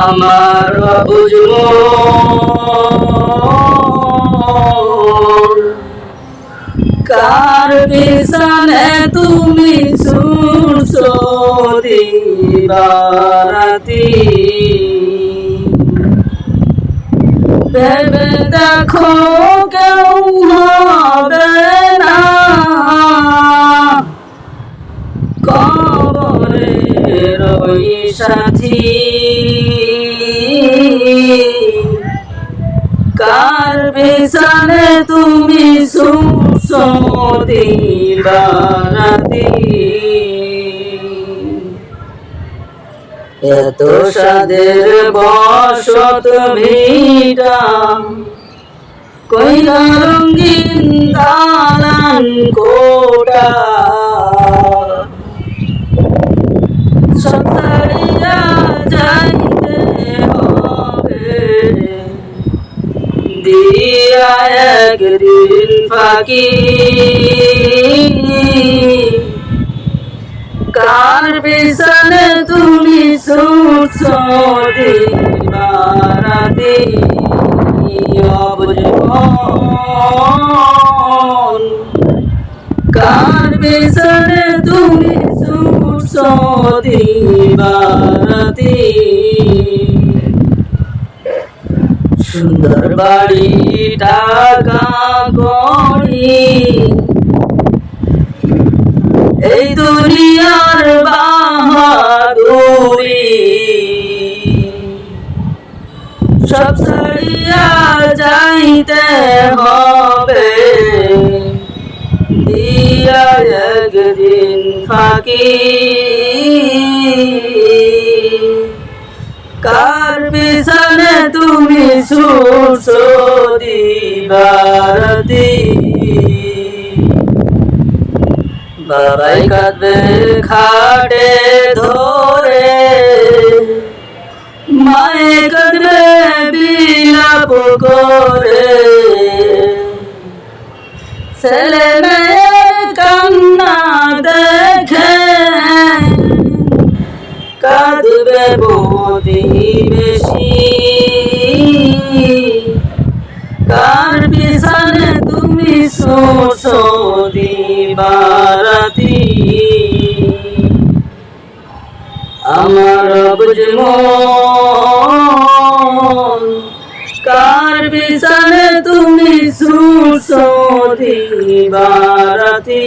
আমার বুঝব। কার পিছনে তুমি শুনছো দিবারাতি ভেবে দেখো কেউ হবে না। কবরের ওই সাথী বিছানে তুমি সুসমতি এত সাদের বসত ভিটা কইলা রঙ্গিন দালান কোটা সতারিয়া যাইতে হবে দিয়া একদিন ফাঁকি। কার বিছানে তুমি শুনছো দিবারাতি? অবজীবন কার বিছানে তুমি শুনছো দিবারাতি? সুন্দর বাড়ি টাকা করি। এই দুনিয়ার বাহাদুরি। সব ছাড়িয়া যাইতে হবে। দিয়া একদিন ফাঁকি কার পিছনে তুমি ছুটছো দিবারতি। বাবাই কাঁদবে খাটে ধরে। মায়ে কাঁদবে বিলাপ করে ছেলে মেয়ে কান্না দেখে কাঁদবে বদি বেশি কার পিছনে তুমি শোষো দিবারাতি। আমার বুঝমো কার পিছনে তুমি শোষো দিবারাতি।